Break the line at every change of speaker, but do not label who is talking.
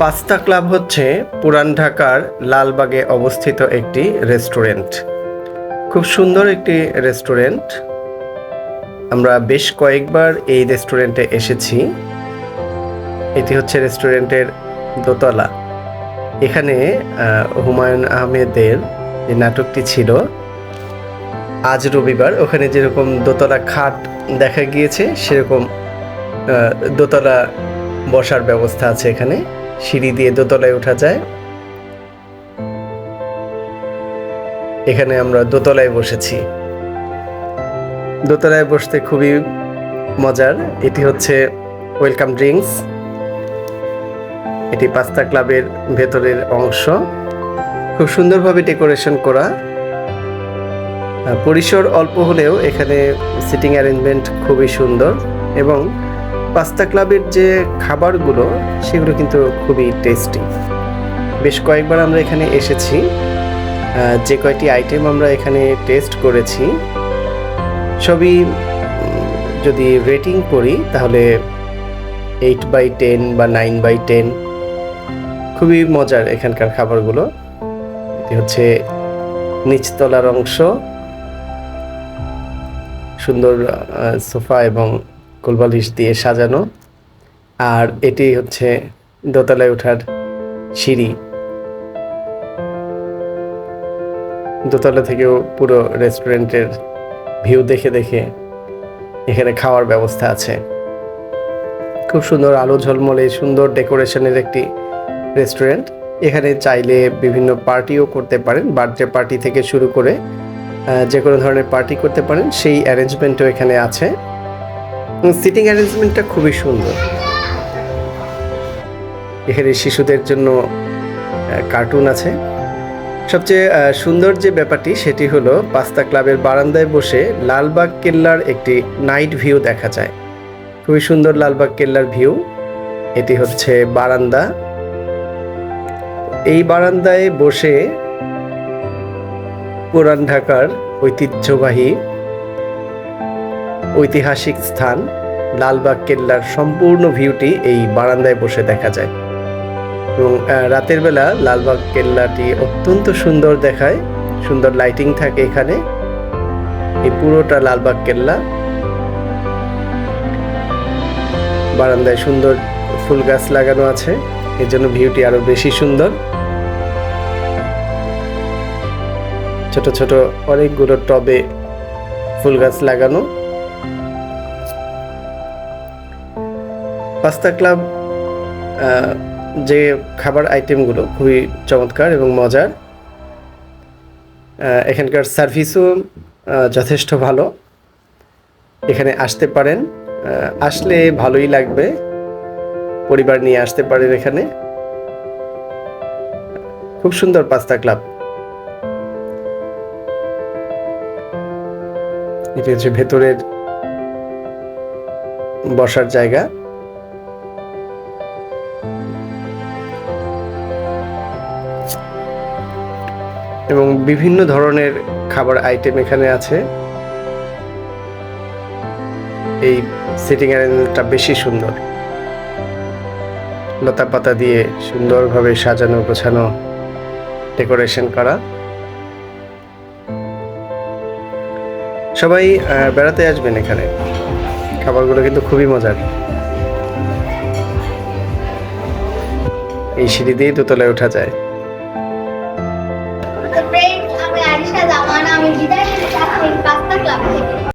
Pasta club হচ্ছে পুরান ঢাকার লালবাগে অবস্থিত একটি রেস্টুরেন্ট। খুব সুন্দর একটি রেস্টুরেন্ট। আমরা বেশ কয়েকবার এই রেস্টুরেন্টে এসেছি। এটি হচ্ছে রেস্টুরেন্টের দোতলা। এখানে হুমায়ুন আহমেদের যে নাটকটি ছিল, আজ রবিবার ওখানে যেরকম দোতলা খাট দেখা গিয়েছে, সেরকম দোতলা বসার ব্যবস্থা আছে এখানে। সিঁড়ি দিয়ে দোতলায় ওঠা যায়। এখানে আমরা দোতলায় বসেছি। দোতলায় বসতে খুবই মজার। এটি হচ্ছে ওয়েলকাম ড্রিঙ্কস। এটি পাস্তা ক্লাবের ভেতরের অংশ। খুব সুন্দরভাবে ডেকোরেশন করা। পরিসর অল্প হলেও এখানে সিটিং অ্যারেঞ্জমেন্ট খুবই সুন্দর এবং পাস্তা ক্লাবের যে খাবারগুলো, সেগুলো কিন্তু খুবই টেস্টি বেশ কয়েকবার আমরা এখানে এসেছি। যে কয়টি আইটেম আমরা এখানে টেস্ট করেছি, সবই যদি রেটিং করি, তাহলে এইট বাই টেন বা নাইন বাই টেন খুবই মজার এখানকার খাবারগুলো। এটি হচ্ছে নিচতলার অংশ, সুন্দর সোফা এবং কোলবালিশ দিয়ে সাজানো। আর এটি হচ্ছে দোতলায় ওঠার সিঁড়ি। দোতলা থেকেও পুরো রেস্টুরেন্টের ভিউ দেখে দেখে এখানে খাওয়ার ব্যবস্থা আছে। খুব সুন্দর আলো ঝলমলে সুন্দর ডেকোরেশনের একটি রেস্টুরেন্ট। এখানে চাইলে বিভিন্ন পার্টিও করতে পারেন, বার্থডে পার্টি থেকে শুরু করে যে কোনো ধরনের পার্টি করতে পারেন। সেই অ্যারেঞ্জমেন্টও এখানে আছে। সিটিং অ্যারেঞ্জমেন্টটা খুবই সুন্দর। এখানে শিশুদের জন্য কার্টুন আছে। সবচেয়ে সুন্দর যে ব্যাপারটি, সেটি হলো পাস্তা ক্লাবের বারান্দায় বসে লালবাগ কেল্লার একটি নাইট ভিউ দেখা যায়। খুবই সুন্দর লালবাগ কেল্লার ভিউ এটি হচ্ছে বারান্দা। এই বারান্দায় বসে পুরান ঢাকার ঐতিহ্যবাহী ঐতিহাসিক স্থান, লালবাগ কেল্লার সম্পূর্ণ ভিউটি এই বারান্দায় বসে দেখা যায়। এবং রাতের বেলা লালবাগ কেল্লাটি অত্যন্ত সুন্দর দেখায়, সুন্দর লাইটিং থাকে এখানে। এই পুরোটা লালবাগ কেল্লা বারান্দায় সুন্দর ফুল গাছ লাগানো আছে, এর জন্য ভিউটি আরও বেশি সুন্দর। ছোট ছোট অনেকগুলো টবে ফুল গাছ লাগানো। পাস্তা ক্লাব যে খাবার আইটেমগুলো খুবই চমৎকার এবং মজার এখানকার সার্ভিসও যথেষ্ট ভালো। এখানে আসতে পারেন আসলে ভালোই লাগবে। পরিবার নিয়ে আসতে পারেন এখানে। খুব সুন্দর পাস্তা ক্লাব। এটি হচ্ছে ভেতরের বসার জায়গা। এবং বিভিন্ন ধরনের খাবার আইটেম এখানে আছে। এই সিটিং অ্যারেঞ্জমেন্টটা বেশি সুন্দর। লতা পাতা দিয়ে সুন্দরভাবে সাজানো, গোছানো ডেকোরেশন করা। সবাই বেড়াতে আসবেন এখানে। খাবারগুলো কিন্তু খুবই মজার। এই সিঁড়ি দিয়ে দোতলায় ওঠা যায়।